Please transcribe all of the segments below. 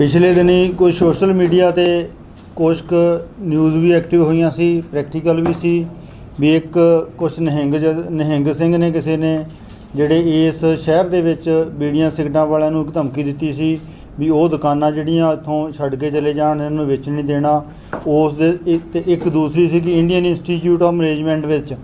ਪਿਛਲੇ ਦਿਨੀ ਕੁਝ ਸੋਸ਼ਲ ਮੀਡੀਆ ਤੇ ਕੁਝ ਕੁ ਨਿਊਜ਼ ਵੀ ਐਕਟਿਵ ਹੋਈਆਂ ਸੀ ਪ੍ਰੈਕਟੀਕਲ ਵੀ ਸੀ, ਵੀ ਇੱਕ ਕੁਝ ਨਹਿੰਗ ਜ- ਨਿਹੰਗ ਸਿੰਘ ਨੇ ਕਿਸੇ ਨੇ ਜਿਹੜੇ ਇਸ ਸ਼ਹਿਰ ਦੇ ਵਿੱਚ ਬੀੜੀਆਂ ਸਿਗਰਟਾਂ ਵਾਲਿਆਂ ਨੂੰ ਇੱਕ ਧਮਕੀ ਦਿੱਤੀ ਸੀ ਵੀ ਉਹ ਦੁਕਾਨਾਂ ਜਿਹੜੀਆਂ ਇੱਥੋਂ ਛੱਡ ਕੇ ਚਲੇ ਜਾਣ, ਇਹਨਾਂ ਨੂੰ ਵੇਚਣ ਨਹੀਂ ਦੇਣਾ। ਉਸ ਦੇ ਇੱਕ ਇੱਕ ਦੂਸਰੀ ਸੀ ਕਿ ਇੰਡੀਅਨ ਇੰਸਟੀਚਿਊਟ ਆਫ ਮੈਨੇਜਮੈਂਟ ਵਿੱਚ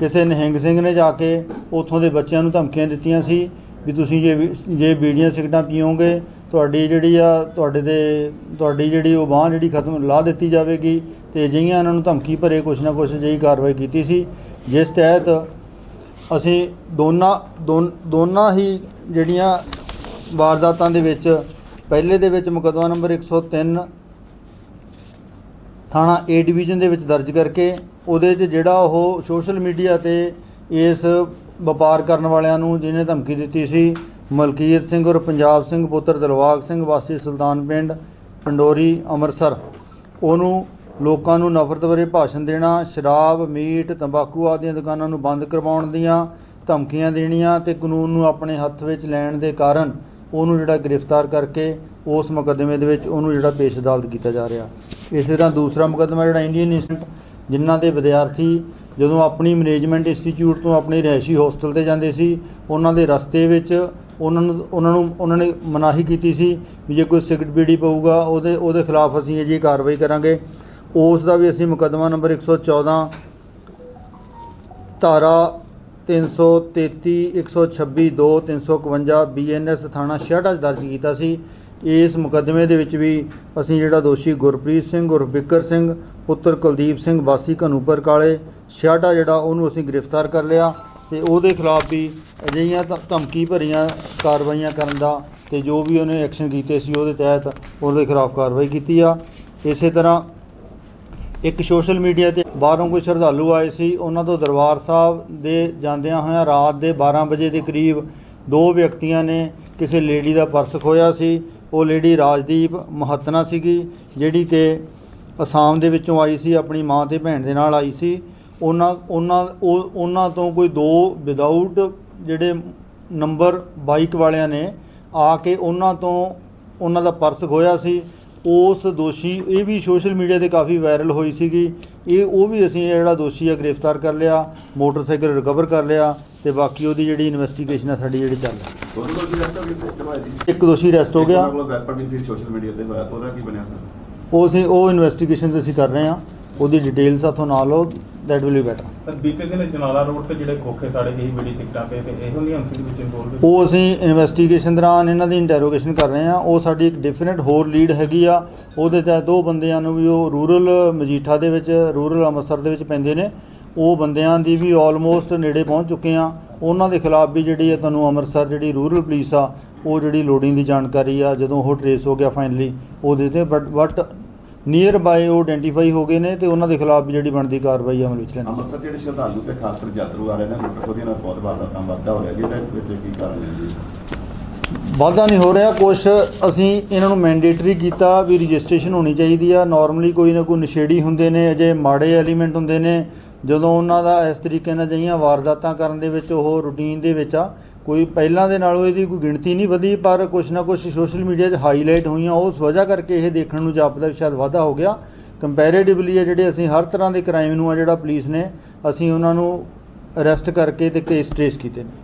ਕਿਸੇ ਨਿਹੰਗ ਸਿੰਘ ਨੇ ਜਾ ਕੇ ਉੱਥੋਂ ਦੇ ਬੱਚਿਆਂ ਨੂੰ ਧਮਕੀਆਂ ਦਿੱਤੀਆਂ ਸੀ ਵੀ ਤੁਸੀਂ ਜੇ ਵੀ- ਜੇ ਬੀੜੀਆਂ ਸਿਗਰਟਾਂ ਪੀਓਗੇ ਤੁਹਾਡੀ ਜਿਹੜੀ ਆ, ਤੁਹਾਡੇ ਦੇ, ਤੁਹਾਡੀ ਜਿਹੜੀ ਉਹ ਬਾਂਹ ਜਿਹੜੀ ਖਤਮ ਲਾ ਦਿੱਤੀ ਜਾਵੇਗੀ ਤੇ ਅਜਿਹੀਆਂ ਇਹਨਾਂ ਨੂੰ ਧਮਕੀ ਭਰੇ ਕੁਛ ਨਾ ਕੁਛ ਅਜਿਹੀ ਕਾਰਵਾਈ ਕੀਤੀ ਸੀ, ਜਿਸ ਤਹਿਤ ਅਸੀਂ ਦੋਨਾਂ, ਦੋਨ- ਦੋਨਾਂ ਹੀ ਜਿਹੜੀਆਂ ਵਾਰਦਾਤਾਂ ਦੇ ਵਿੱਚ, ਪਹਿਲੇ ਦੇ ਵਿੱਚ ਮੁਕੱਦਮਾ ਨੰਬਰ 103 ਥਾਣਾ ਏ ਡਿਵੀਜ਼ਨ ਦੇ ਵਿੱਚ ਦਰਜ ਕਰਕੇ, ਉਹਦੇ 'ਚ ਜਿਹੜਾ ਉਹ ਸੋਸ਼ਲ ਮੀਡੀਆ ਤੇ ਇਸ ਵਪਾਰ ਕਰਨ ਵਾਲਿਆਂ ਨੂੰ ਜਿਹਨੇ ਧਮਕੀ ਦਿੱਤੀ ਸੀ ਮਲਕੀਤ ਸਿੰਘ ਔਰ ਪੰਜਾਬ ਸਿੰਘ ਪੁੱਤਰ ਦਿਲਵਾਗ ਸਿੰਘ, ਵਾਸੀ ਸੁਲਤਾਨ ਪਿੰਡ, ਪੰਡੋਰੀ, ਅੰਮ੍ਰਿਤਸਰ। ਉਹਨੂੰ ਲੋਕਾਂ ਨੂੰ ਨਫ਼ਰਤ ਬਾਰੇ ਭਾਸ਼ਣ ਦੇਣਾ, ਸ਼ਰਾਬ, ਮੀਟ, ਤੰਬਾਕੂ ਆਦਿ ਦੀਆਂ ਦੁਕਾਨਾਂ ਨੂੰ ਬੰਦ ਕਰਵਾਉਣ ਦੀਆਂ ਧਮਕੀਆਂ ਦੇਣੀਆਂ ਤੇ ਕਾਨੂੰਨ ਨੂੰ ਆਪਣੇ ਹੱਥ ਵਿੱਚ ਲੈਣ ਦੇ ਕਾਰਨ ਉਹਨੂੰ ਜਿਹੜਾ ਗ੍ਰਿਫਤਾਰ ਕਰਕੇ ਉਸ ਮੁਕੱਦਮੇ ਦੇ ਵਿੱਚ ਉਹਨੂੰ ਜਿਹੜਾ ਪੇਸ਼ ਅਦਾਲਤ ਕੀਤਾ ਜਾ ਰਿਹਾ। ਇਸੇ ਤਰ੍ਹਾਂ ਦੂਸਰਾ ਮੁਕੱਦਮਾ ਜਿਹੜਾ ਇੰਡੀਅਨ ਇੰਸਟੀਚਿਊਟ ਜਿਨ੍ਹਾਂ ਦੇ ਵਿਦਿਆਰਥੀ ਜਦੋਂ ਆਪਣੀ ਮੈਨੇਜਮੈਂਟ ਇੰਸਟੀਚਿਊਟ ਤੋਂ ਆਪਣੇ ਰਿਹਾਇਸ਼ੀ ਹੋਸਟਲ ਤੇ ਜਾਂਦੇ ਸੀ, ਉਹਨਾਂ ਦੇ ਰਸਤੇ ਵਿੱਚ ਉਹਨਾਂ ਨੂੰ ਉਹਨਾਂ ਨੂੰ ਉਹਨਾਂ ਨੇ ਮਨਾਹੀ ਕੀਤੀ ਸੀ ਵੀ ਜੇ ਕੋਈ ਸਿਗਰਟ ਬੀੜੀ ਪਊਗਾ, ਉਹਦੇ ਉਹਦੇ ਖਿਲਾਫ ਅਸੀਂ ਇਹ ਜੀ ਕਾਰਵਾਈ ਕਰਾਂਗੇ। ਉਸ ਦਾ ਵੀ ਅਸੀਂ ਮੁਕੱਦਮਾ ਨੰਬਰ 114 ਧਾਰਾ 333 126 2 351 ਬੀਐਨਐਸ ਥਾਣਾ ਛਿਆਟਾ 'ਚ ਦਰਜ ਕੀਤਾ ਸੀ। ਇਸ ਮੁਕੱਦਮੇ ਦੇ ਵਿੱਚ ਵੀ ਅਸੀਂ ਜਿਹੜਾ ਦੋਸ਼ੀ ਗੁਰਪ੍ਰੀਤ ਸਿੰਘ ਔਰ ਬਿੱਕਰ ਸਿੰਘ, ਪੁੱਤਰ ਕੁਲਦੀਪ ਸਿੰਘ, ਵਾਸੀ ਘਨੂਪਰ ਕਾਲੇ ਛਿਆਟਾ ਜਿਹੜਾ, ਉਹਨੂੰ ਅਸੀਂ ਗ੍ਰਿਫਤਾਰ ਕਰ ਲਿਆ। ਤੇ ਉਹਦੇ ਖਿਲਾਫ ਵੀ ਅਜਿਹੀਆਂ ਧਮ- ਧਮਕੀ ਭਰੀਆਂ ਕਾਰਵਾਈਆਂ ਕਰਨ ਦਾ ਤੇ ਜੋ ਵੀ ਉਹਨੇ ਐਕਸ਼ਨ ਕੀਤੇ ਸੀ ਉਹਦੇ ਤਹਿਤ ਉਹਦੇ ਖਿਲਾਫ ਕਾਰਵਾਈ ਕੀਤੀ ਆ। ਇਸੇ ਤਰ੍ਹਾਂ ਇੱਕ ਸੋਸ਼ਲ ਮੀਡੀਆ ਤੇ ਬਾਹਰੋਂ ਕੋਈ ਸ਼ਰਧਾਲੂ ਆਏ ਸੀ, ਉਹਨਾਂ ਤੋਂ ਦਰਬਾਰ ਸਾਹਿਬ ਦੇ ਜਾਂਦਿਆਂ ਹੋਇਆਂ ਰਾਤ ਦੇ 12 ਵਜੇ ਦੇ ਕਰੀਬ ਦੋ ਵਿਅਕਤੀਆਂ ਨੇ ਕਿਸੇ ਲੇਡੀ ਦਾ ਪਰਸ ਖੋਇਆ ਸੀ। ਉਹ ਲੇਡੀ ਰਾਜਦੀਪ ਮਹਤਨਾ ਸੀਗੀ, ਜਿਹੜੀ ਕਿ ਅਸਾਮ ਦੇ ਵਿੱਚੋਂ ਆਈ ਸੀ, ਆਪਣੀ ਮਾਂ ਤੇ ਭੈਣ ਦੇ ਨਾਲ ਆਈ ਸੀ। ਉਹਨਾਂ ਉਹਨਾਂ ਉਹ ਉਹਨਾਂ ਤੋਂ ਕੋਈ ਦੋ ਵਿਦਆਊਟ ਜਿਹੜੇ ਨੰਬਰ ਬਾਈਕ ਵਾਲਿਆਂ ਨੇ ਆ ਕੇ ਉਹਨਾਂ ਤੋਂ ਉਹਨਾਂ ਦਾ ਪਰਸ ਖੋਇਆ ਸੀ। ਉਸ ਦੋਸ਼ੀ ਇਹ ਵੀ ਸੋਸ਼ਲ ਮੀਡੀਆ ਤੇ ਕਾਫੀ ਵਾਇਰਲ ਹੋਈ ਸੀਗੀ। ਇਹ ਉਹ ਵੀ ਅਸੀਂ ਜਿਹੜਾ ਦੋਸ਼ੀ ਆ ਗ੍ਰਿਫਤਾਰ ਕਰ ਲਿਆ ਮੋਟਰਸਾਈਕਲ ਰਿਕਵਰ ਕਰ ਲਿਆ ਤੇ ਬਾਕੀ ਉਹਦੀ ਜਿਹੜੀ ਇਨਵੈਸਟੀਗੇਸ਼ਨ ਆ ਸਾਡੀ ਜਿਹੜੀ ਚੱਲ ਰਹੀ ਇੱਕ ਦੋਸ਼ੀ ਅਰੈਸਟ ਹੋ ਗਿਆ। ਸੀ ਉਹ ਅਸੀਂ ਉਹ ਇਨਵੈਸਟੀਗੇਸ਼ਨ ਅਸੀਂ ਕਰ ਰਹੇ ਹਾਂ। ਉਹਦੀ ਡਿਟੇਲਸ ਆਥੋਂ ਨਾਲ ਲਓ that will be better sir ਬੀਤੇ ਦਿਨ ਜਨਾਲਾ ਰੋਡ ਤੇ ਜਿਹੜੇ ਖੋਖੇ ਸਾੜੇ ਗਈ ਬੜੀ ਟਿਕਟਾਂ ਤੇ ਤੇ ਇਹੋ ਜਿਹੀ ਅੰਸੀ ਦੇ ਵਿੱਚ ਇਨਵੋਲਵ ਉਹ ਅਸੀਂ ਇਨਵੈਸਟੀਗੇਸ਼ਨ ਦੌਰਾਨ ਇਹਨਾਂ ਦੀ ਇੰਟਰੋਗੇਸ਼ਨ ਕਰ ਰਹੇ ਹਾਂ। ਉਹ ਸਾਡੀ ਇੱਕ ਡਿਫਰੈਂਟ ਹੋਰ ਲੀਡ ਹੈਗੀ ਆ। ਉਹਦੇ ਤੇ ਦੋ ਬੰਦਿਆਂ ਨੂੰ ਵੀ ਉਹ ਰੂਰਲ ਮਜੀਠਾ ਦੇ ਵਿੱਚ ਰੂਰਲ ਅੰਮ੍ਰਿਤਸਰ ਦੇ ਵਿੱਚ ਪੈਂਦੇ ਨੇ। ਉਹ ਬੰਦਿਆਂ ਦੀ ਵੀ ਆਲਮੋਸਟ ਨੇੜੇ ਪਹੁੰਚ ਚੁੱਕੇ ਆ। ਉਹਨਾਂ ਦੇ ਖਿਲਾਫ ਵੀ ਜਿਹੜੀ ਹੈ ਤੁਹਾਨੂੰ ਅੰਮ੍ਰਿਤਸਰ ਜਿਹੜੀ ਰੂਰਲ ਪੁਲਿਸ ਆ ਉਹ ਜਿਹੜੀ ਲੋਡਿੰਗ ਦੀ ਜਾਣਕਾਰੀ ਆ ਜਦੋਂ ਉਹ ਟਰੇਸ ਹੋ ਗਿਆ ਫਾਈਨਲੀ ਉਹਦੇ ਤੇ ਬਟ ਬਟ ਨੀਅਰ ਬਾਏ ਉਹ ਆਇਡੈਂਟੀਫਾਈ ਹੋ ਗਏ ਨੇ ਤੇ ਉਹਨਾਂ ਦੇ ਖਿਲਾਫ ਵੀ ਜਿਹੜੀ ਬਣਦੀ ਕਾਰਵਾਈ ਅਮਲ ਵਿੱਚ ਲੈਣੀ ਅੰਮ੍ਰਿਤਸਰ ਜਿਹੜੇ ਸ਼ਰਧਾਲੂ ਤੇ ਖਾਸ ਕਰ ਯਾਤਰੂ ਆ ਰਹੇ ਨੇ ਲੁੱਟ ਖੋਹਦੀਆਂ ਨਾਲ ਬਹੁਤ ਵਾਰਦਾਤਾਂ ਵਾਧਾ ਹੋ ਰਿਹਾ ਜੀ ਇਹਦੇ ਵਿੱਚ ਕੀ ਕਾਰਨ ਹੈ ਜੀ? ਵਾਧਾ ਨਹੀਂ ਹੋ ਰਿਹਾ ਕੁਛ ਅਸੀਂ ਇਹਨਾਂ ਨੂੰ ਮੈਂਡੇਟਰੀ ਕੀਤਾ ਵੀ ਰਜਿਸਟ੍ਰੇਸ਼ਨ ਹੋਣੀ ਚਾਹੀਦੀ ਆ। ਨਾਰਮਲੀ ਕੋਈ ਨਾ ਕੋਈ ਨਸ਼ੇੜੀ ਹੁੰਦੇ ਨੇ ਅਜੇ ਮਾੜੇ ਐਲੀਮੈਂਟ ਹੁੰਦੇ ਨੇ। ਜਦੋਂ ਉਹਨਾਂ ਦਾ ਇਸ ਤਰੀਕੇ ਨਾਲ ਜਿਹੀਆਂ ਵਾਰਦਾਤਾਂ ਕਰਨ ਦੇ ਵਿੱਚ ਉਹ ਰੂਟੀਨ ਦੇ ਵਿੱਚ ਆ ਕੋਈ ਪਹਿਲਾਂ ਦੇ ਨਾਲੋਂ ਇਹਦੀ ਕੋਈ ਗਿਣਤੀ ਨਹੀਂ ਵਧੀ, ਪਰ ਕੁਛ ਨਾ ਕੁਛ ਸੋਸ਼ਲ ਮੀਡੀਆ 'ਚ ਹਾਈਲਾਈਟ ਹੋਈਆਂ, ਉਸ ਵਜ੍ਹਾ ਕਰਕੇ ਇਹ ਦੇਖਣ ਨੂੰ ਜਾਪਦਾ ਵੀ ਸ਼ਾਇਦ ਵਾਧਾ ਹੋ ਗਿਆ। ਕੰਪੈਰੀਟਿਵਲੀ ਆ ਜਿਹੜੇ ਅਸੀਂ ਹਰ ਤਰ੍ਹਾਂ ਦੇ ਕ੍ਰਾਈਮ ਨੂੰ ਆ ਜਿਹੜਾ ਪੁਲਿਸ ਨੇ, ਅਸੀਂ ਉਹਨਾਂ ਨੂੰ ਅਰੈਸਟ ਕਰਕੇ ਤੇ ਕੇਸ ਟ੍ਰੇਸ ਕੀਤੇ ਨੇ।